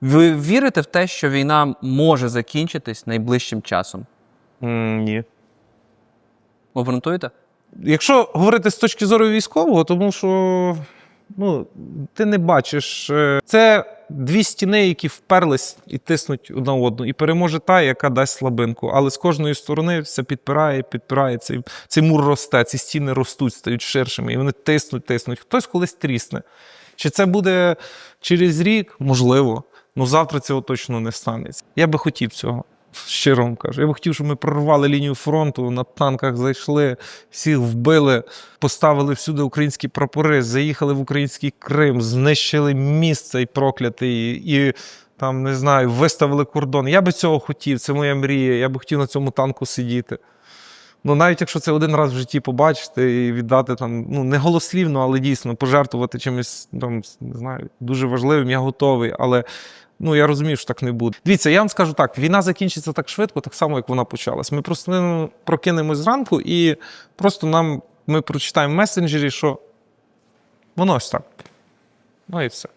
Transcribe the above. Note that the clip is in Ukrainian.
Ви вірите в те, що війна може закінчитись найближчим часом? М, Ні. Обґрунтуєте? Якщо говорити з точки зору військового, тому що ну, ти не бачиш. е, Це дві стіни, які вперлись і тиснуть одна одну. І переможе та, яка дасть слабинку. Але з кожної сторони все підпирає, підпирає. Цей, цей мур росте, ці стіни ростуть, стають ширшими, і вони тиснуть, тиснуть. Хтось колись трісне. Чи це буде через рік? Можливо. Ну завтра цього точно не станеться. Я би хотів цього. Щиро вам кажу. Я би хотів, щоб ми прорвали лінію фронту, на танках зайшли, всіх вбили, поставили всюди українські прапори, заїхали в український Крим, знищили міст цей проклятий і там не знаю, виставили кордон. Я би цього хотів, це моя мрія. Я би хотів на цьому танку сидіти. Ну, навіть якщо це один раз в житті побачити і віддати там, ну не голослівно, але дійсно пожертвувати чимось там, не знаю, дуже важливим, я готовий. Але ну я розумію, що так не буде. Дивіться, я вам скажу так: війна закінчиться так швидко, так само, як вона почалась. Ми просто ну, прокинемось зранку і просто нам ми прочитаємо в месенджері, що воно ось так. Ну і все.